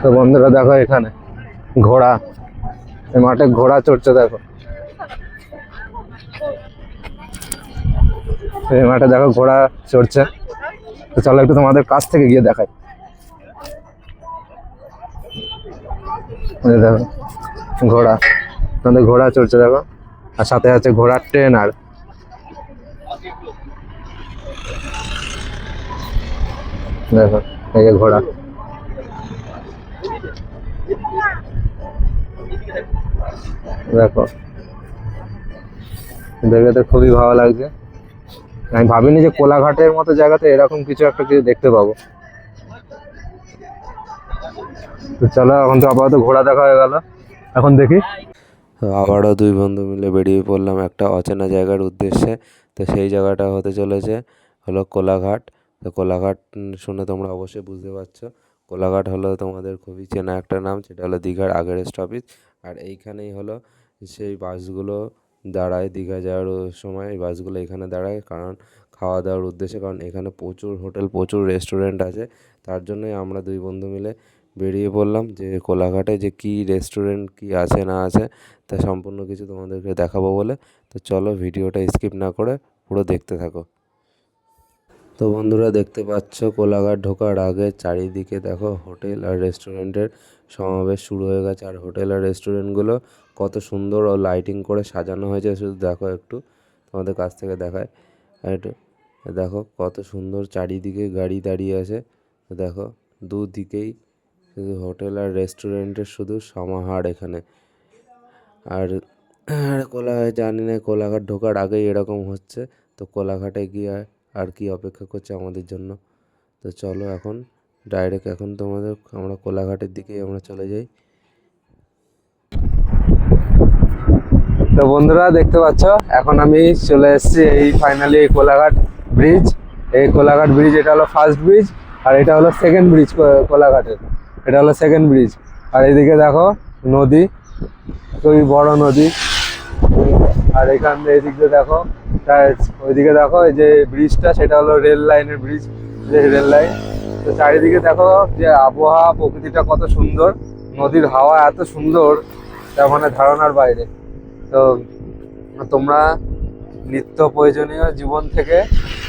তো বন্ধুরা দেখো এখানে ঘোড়া মাঠে ঘোড়া চড়ছে দেখো। এই মাঠে দেখো ঘোড়া চড়ছে। তো চলো একটু তোমাদের কাছ থেকে গিয়ে দেখাই। দেখো, ঘোড়া, তোমাদের ঘোড়া চড়ছে দেখো। আর সাথে আছে ঘোড়ার ট্রেন আর। দেখো, এই ঘোড়া। দেখো। দেখে তো খুবই ভালো লাগছে। আমি ভাবিনি যে কোলাঘাটের মতো জায়গাতে এরকম কিছু একটা কিছু দেখতে পাবো। তো চলো, এখন তো আপাতত ঘোড়া দেখা হয়ে গেল। এখন দেখি। আবারও দুই বন্ধু মিলে বেরিয়ে পড়লাম একটা অচেনা জায়গার উদ্দেশ্যে। তো সেই জায়গাটা হতে চলেছে হলো কোলাঘাট। তো কোলাঘাট শুনে তোমরা অবশ্যই বুঝতে পারছ। কোলাঘাট হলো তোমাদের খুবই চেনা একটা নাম, সেটা হলো দীঘার আগের স্টপেজ। আর এইখানেই হলো সেই বাসগুলো দাঁড়ায় দীঘা যাওয়ার সময়, এই বাসগুলো এখানে দাঁড়ায় কারণ খাওয়া দাওয়ার উদ্দেশ্যে, কারণ এখানে প্রচুর হোটেল, প্রচুর রেস্টুরেন্ট আছে। তার জন্যই আমরা দুই বন্ধু মিলে বেরিয়ে পড়লাম যে কোলাঘাটে যে কী রেস্টুরেন্ট, কী আছে না আছে, তা সম্পূর্ণ কিছু তোমাদেরকে দেখাবো বলে। তো চলো ভিডিওটা স্কিপ না করে পুরো দেখতে থাকো। তো বন্ধুরা দেখতে পাচ্ছ, কোলাঘাট ঢোকার আগে চারিদিকে দেখো হোটেল আর রেস্টুরেন্টের সমাবেশ শুরু হয়ে গেছে। আর হোটেল আর রেস্টুরেন্টগুলো কত সুন্দর ও লাইটিং করে সাজানো হয়েছে, শুধু দেখো একটু, তোমাদের কাছ থেকে দেখায়। একটু দেখো কত সুন্দর চারিদিকে গাড়ি দাঁড়িয়ে আছে। দেখো দুদিকেই শুধু হোটেল আর রেস্টুরেন্টের শুধু সমাহার এখানে। আর আর কোলা, জানি না কোলাঘাট ঢোকার আগেই এরকম হচ্ছে। তো কোলাঘাটে গিয়ে আর কি অপেক্ষা করছে আমাদের জন্য। তো চলো এখন ডাইরেক্ট এখন তোমাদের আমরা কোলাঘাটের দিকে আমরা চলে যাই। তো বন্ধুরা দেখতে পাচ্ছ, এখন আমি চলে এসেছি এই ফাইনালি এই কোলাঘাট ব্রিজ এই কোলাঘাট ব্রিজ এটা হলো ফার্স্ট ব্রিজ আর এটা হলো সেকেন্ড ব্রিজ কোলাঘাটের। এটা হলো সেকেন্ড ব্রিজ আর এইদিকে দেখো নদী, খুবই বড় নদী। আর এখান এদিক দিয়ে দেখো ওইদিকে দেখো, এই যে ব্রিজটা, সেটা হলো রেল লাইনের ব্রিজ যে রেল লাইন। তো চারিদিকে দেখো যে আবহাওয়া, প্রকৃতিটা কত সুন্দর। নদীর হাওয়া এত সুন্দর তা মানে ধারণার বাইরে। তো তোমরা নিত্য প্রয়োজনীয় জীবন থেকে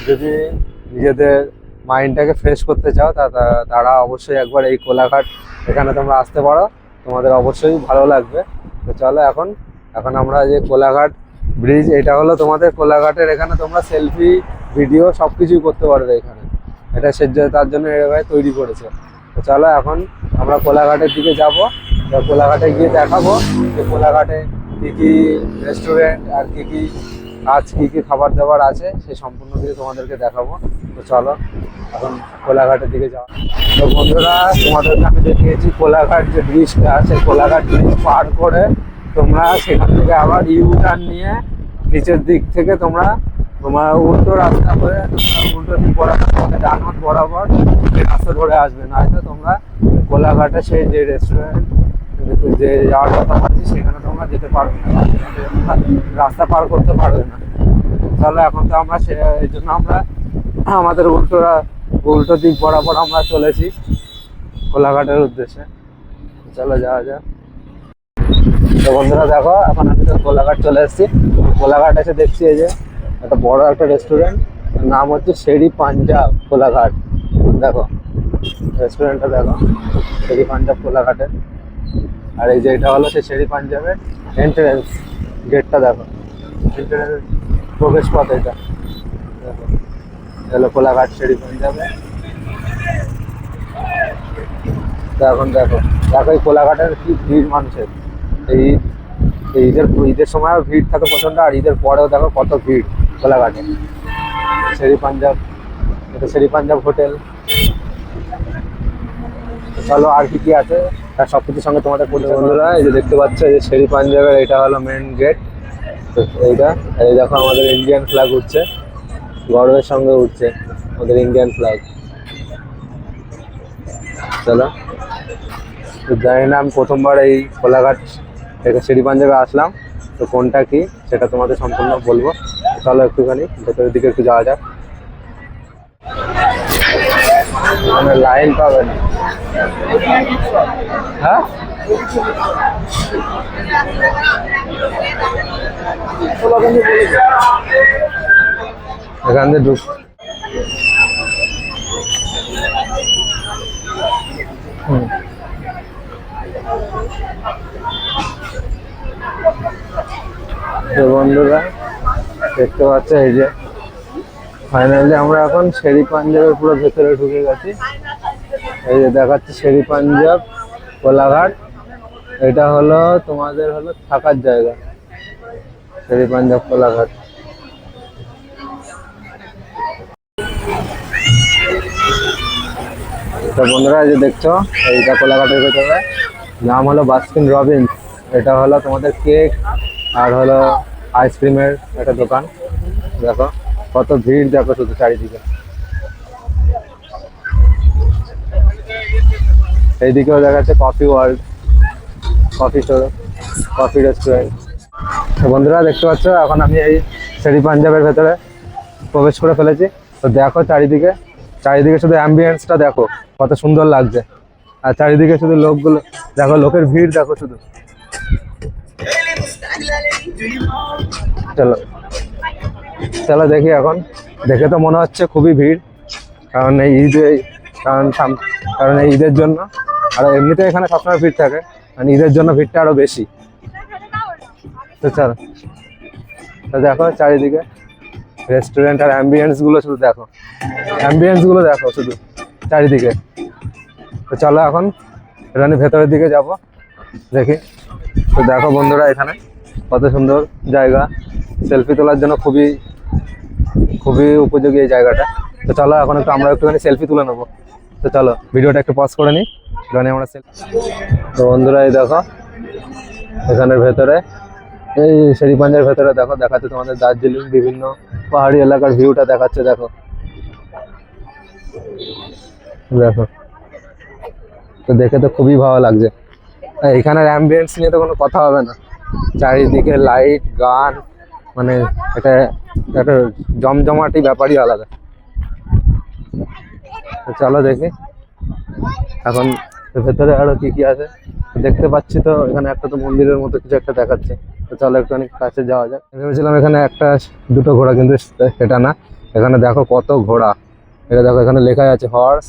যদি নিজেদের মাইন্ডটাকে ফ্রেশ করতে চাও তা- তারা অবশ্যই একবার এই কোলাঘাট এখানে তোমরা আসতে পারো। তোমাদের অবশ্যই ভালো লাগবে। তো চলো এখন এখন আমরা যে কোলাঘাট ব্রিজ, এটা হলো তোমাদের কোলাঘাটের, এখানে তোমরা সেলফি, ভিডিও সব কিছুই করতে পারবে এখানে। এটা সে তার জন্য এভাবে তৈরি করেছে। তো চলো এখন আমরা কোলাঘাটের দিকে যাব। কোলাঘাটে গিয়ে দেখাবো যে কোলাঘাটে কী কী রেস্টুরেন্ট আর কী কী আজ কী কী খাবার দাবার আছে সেই সম্পূর্ণ কিছু তোমাদেরকে দেখাবো। তো চলো এখন কোলাঘাটের দিকে যাওয়া। তো বন্ধুরা, তোমাদেরকে আমি দেখিয়েছি কোলাঘাট যে ব্রিজটা আছে কোলাঘাট ব্রিজ পার করে তোমরা সেখান থেকে আবার ইউ টার্ন নিয়ে নিচের দিক থেকে তোমরা তোমার উল্টো রাস্তা করে উল্টো দিক বরাবর ডান হাত বরাবর রাস্তা ধরে আসবে। না হয়তো তোমরা কোলাঘাটে সেই যে রেস্টুরেন্ট যে যাওয়ার কথা ভাবছি, সেখানে তোমরা যেতে পারবে না। রাস্তা পার করতে পারবে না। তাহলে এখন তো আমরা সে, এই জন্য আমরা আমাদের উল্টো উল্টো দিক বরাবর আমরা চলেছি কোলাঘাটের উদ্দেশ্যে। চলো যাওয়া যাক। তো বন্ধুরা দেখো, এখন আমি তো কোলাঘাট চলে এসেছি। কোলাঘাট এসে দেখছি এই যে একটা বড় একটা রেস্টুরেন্ট নাম হচ্ছে শেরি পাঞ্জাব কোলাঘাট দেখো রেস্টুরেন্টটা দেখো, শেরি পাঞ্জাব কোলাঘাটের আর এই যে এটা হলো সেই শেরি পাঞ্জাবের এন্ট্রেন্স গেটটা দেখো। এন্ট্রেন্স প্রবেশ পথ এটা। দেখো হলো কোলাঘাট শেরি পাঞ্জাবে। এখন দেখো দেখো এই কোলাঘাটের কি ভিড় মানুষের। এই এই ঈদের ঈদের সময়ও ভিড় থাকে প্রচণ্ড আর ঈদের পরেও দেখো কত ভিড় কোলাঘাটে শেরি পাঞ্জাব এটা শেরি পাঞ্জাব হোটেল। চলো আর কি কি আছে? তার সব কিছুর সঙ্গে তোমাদের পরিচয় বন্ধুরা এই যে দেখতে পাচ্ছ এই যে শেরি পাঞ্জাবের এটা হলো মেন গেট তো এইটা এই দেখো আমাদের ইন্ডিয়ান ফ্ল্যাগ উঠছে। গর্বের সঙ্গে উঠছে আমাদের ইন্ডিয়ান ফ্ল্যাগ চলো। তো জানি না আমি প্রথমবার এই কোলাঘাট থেকে সিঁড়ি পাঞ্জাবে আসলাম। তো কোনটা কি সেটা তোমাদের সম্পূর্ণ বলব। চলো একটুখানি, ভেতরের দিকে একটু যাওয়া যাক। লাইন পাবে হ্যাঁ? এখান থেকে ঢুক তো বন্ধুরা, দেখতে পাচ্ছ এই যে ফাইনালি আমরা এখন শেরি পাঞ্জাবের পুরো ভেতরে ঢুকে গেছি। এই যে দেখাচ্ছে শেরি পাঞ্জাব কোলাঘাট। এটা হলো, তোমাদের হলো থাকার জায়গা, শেরি পাঞ্জাব কোলাঘাট। তো বন্ধুরা যে দেখছ, এইটা কোলাঘাটের ভেতরে। নাম হলো বাস্কিন রবিন্স। এটা হলো তোমাদের কেক। আর হলো আইসক্রিমের একটা দোকান। দেখো, কত ভিড় দেখো শুধু চারিদিকে। এইদিকেও দেখা যাচ্ছে coffee world coffee store coffee restaurant তো বন্ধুরা, দেখতে পাচ্ছ, এখন আমি এই শেরি পাঞ্জাবের ভেতরে প্রবেশ করে ফেলেছি। তো দেখো চারিদিকে চারিদিকে শুধু অ্যাম্বিয়েন্সটা দেখো, কত সুন্দর লাগছে। আর চারিদিকে শুধু লোকগুলো, দেখো, লোকের ভিড় দেখো শুধু। চলো। চলো দেখি এখন। দেখে তো মনে হচ্ছে খুবই ভিড়, কারণ এই ঈদে কারণ কারণ এই ঈদের জন্য। আর এমনিতে এখানে সবসময় ভিড় থাকে মানে ঈদের জন্য ভিড়টা আরও বেশি। তো চলো। তো দেখো চারিদিকে রেস্টুরেন্ট আর অ্যাম্বিয়েন্সগুলো শুধু দেখো। অ্যাম্বিয়েন্সগুলো দেখো শুধু, চারিদিকে। তো চলো এখন, এখানে ভেতরের দিকে যাব। দেখি। তো দেখো বন্ধুরা এখানে। কত সুন্দর জায়গা। সেলফি তোলার জন্য খুবই খুবই উপযোগী এই জায়গাটা। তো চলো এখন একটু আমরা একটুখানি সেলফি তুলে নেব। তো চলো, ভিডিওটা একটু পজ করে নিই এখানে আমরা selfie- তো বন্ধুরা, এই দেখো, এখানের ভেতরে, এই শেরি পাঞ্জার ভেতরে দেখো, দেখাচ্ছে তোমাদের দার্জিলিং বিভিন্ন পাহাড়ি এলাকার ভিউটা দেখাচ্ছে, দেখো। দেখো। তো দেখে তো খুবই ভালো লাগছে। এখানের অ্যাম্বিয়েন্স নিয়ে তো কোনো কথা হবে না। চারিদিকে লাইট গান মানে এটা একটা জমজমাটি ব্যাপারই আলাদা। চলো দেখি। এখন ভেতরে আরও কি কি আছে? দেখতে পাচ্ছি তো, এখানে একটা তো মন্দিরের মতো কিছু একটা দেখাচ্ছে। তো চলো একটুখানি কাছে যাওয়া যাক। ভেবেছিলাম এখানে একটা দুটো ঘোড়া, কিন্তু সেটা না। এখানে দেখো কত ঘোড়া। এটা দেখো, এখানে লেখাই আছে হর্স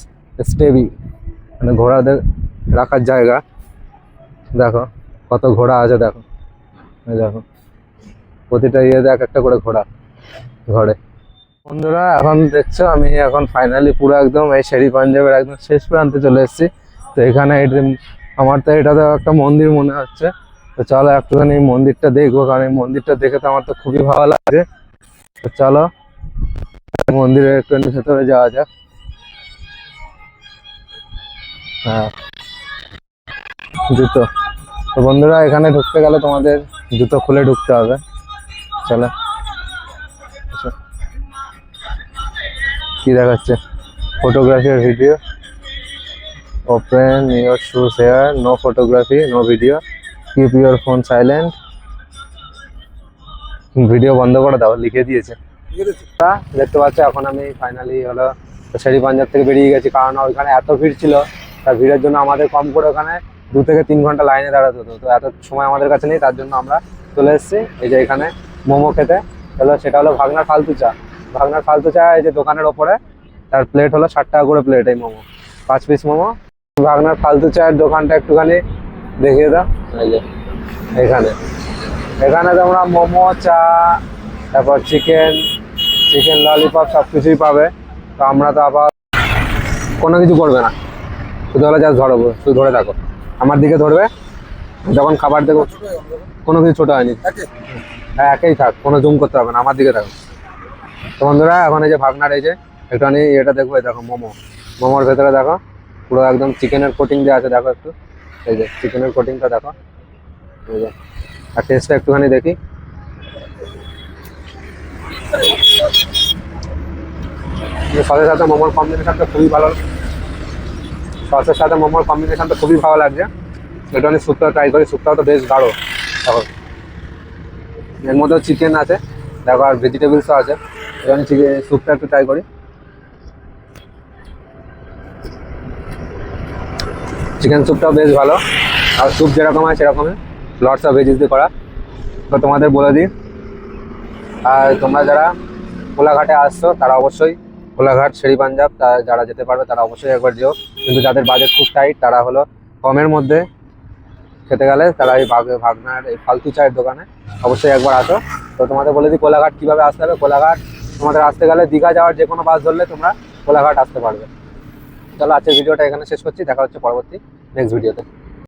স্টেবি মানে ঘোড়াদের রাখার জায়গা। দেখো, কত ঘোড়া আছে, দেখো। দেখো। প্রতিটা ইয়ে দেখ একটা করে ঘোড়া ঘরে বন্ধুরা, এখন দেখছ, আমি এখন ফাইনালি পুরো একদম এই শেরি পাঞ্জাবের একদম শেষ প্রান্তে চলে এসেছি। তো এখানে আমার তো এটা তো একটা মন্দির মনে হচ্ছে। তো চলো একটুখানি এই মন্দিরটা দেখব, কারণ এই মন্দিরটা দেখে তো আমার তো খুবই ভালো লাগে। তো চলো, মন্দিরের একটুখানি ভেতরে যাওয়া যাক। হ্যাঁ জুতো। তো বন্ধুরা, এখানে ঢুকতে গেলে তোমাদের জুতো খুলে ঢুকতে হবে। চলো। কি দেখাচ্ছে? Photography R video open your shoes here no photography no video keep your phone silent video বন্ধ করে দাও লিখে দিয়েছে। তা দেখতে পাচ্ছ এখন আমি ফাইনালি হলো শেরি পাঞ্জাব থেকে বেরিয়ে গেছি। কারণ ওইখানে এত ভিড় ছিল তার ভিড়ের জন্য আমাদের কম করে ওখানে দু থেকে তিন ঘণ্টা লাইনে দাঁড়াতে হতো। তো এত সময় আমাদের কাছে নেই, তার জন্য আমরা চলে এসেছি। এই যে এখানে মোমো খেতে। হলো সেটা হলো ভাগনার ফালতু চা। ভাগনার ফালতু চা এই যে দোকানের ওপরে, তার প্লেট হলো ষাট টাকা করে প্লেট এই মোমো। পাঁচ পিস মোমো। ভাগনার ফালতু চায়ের দোকানটা একটুখানি দেখিয়ে দাও। এই যে, এখানে। এখানে তোমরা মোমো, চা, তারপর চিকেন চিকেন ললিপপ সব কিছুই পাবে। তো আমরা তো আবার কোনো কিছু করবে না। শুধু হলে জাস্ট ধরবো। শুধু ধরে থাকো। আমার দিকে ধরবে যখন খাবার দেবো কোনো কিছু ছোট হয়নি। হ্যাঁ একেই থাক কোনো জুম করতে হবে না আমার দিকে থাকো। তো বন্ধুরা এখন এই যে ভাবনার এই যে একটুখানি এটা দেখব এই দেখো মোমো। মোমোর ভেতরে দেখো পুরো একদম চিকেনের কোটিং দেওয়া আছে দেখো একটু। এই যে চিকেনের কোটিংটা দেখো। এই যে আর টেস্টটা একটুখানি দেখি। সাথে সাথে মোমোর কম্বিনেশনটা খুবই ভালো। সসের সাথে মোমোর কম্বিনেশনটা খুবই ভালো লাগছে। এটা আমি স্যুপটা ট্রাই করি স্যুপটাও তো বেশ গাঢ়। দেখো। এর মধ্যেও চিকেন আছে, দেখো, আর ভেজিটেবলসও আছে। এখানে চিকেন স্যুপটা একটু ট্রাই করি। চিকেন স্যুপটাও বেশ ভালো। আর স্যুপ যেরকম হয় সেরকমই। লটস অফ ভেজিস দিয়ে করা। তো তোমাদের বলে দিই। আর তোমরা যারা কোলাঘাটে আসছো, তারা অবশ্যই কোলাঘাট শেরি পাঞ্জাব যারা যেতে পারবে তারা অবশ্যই একবার যেও। কিন্তু যাদের বাজেট খুব টাইট তারা হলো কমের মধ্যে খেতে গেলে তারা এই ভাগ ভাগনার এই ফালতু চায়ের দোকানে অবশ্যই একবার আসো। তো তোমাদের বলে দিই কোলাঘাট কীভাবে আসতে হবে? কোলাঘাট তোমাদের আসতে গেলে দীঘা যাওয়ার যে কোনো বাস ধরলে তোমরা কোলাঘাট আসতে পারবে। চলো, আজকের ভিডিওটা এখানে শেষ করছি। দেখা হচ্ছে পরবর্তী নেক্সট ভিডিওতে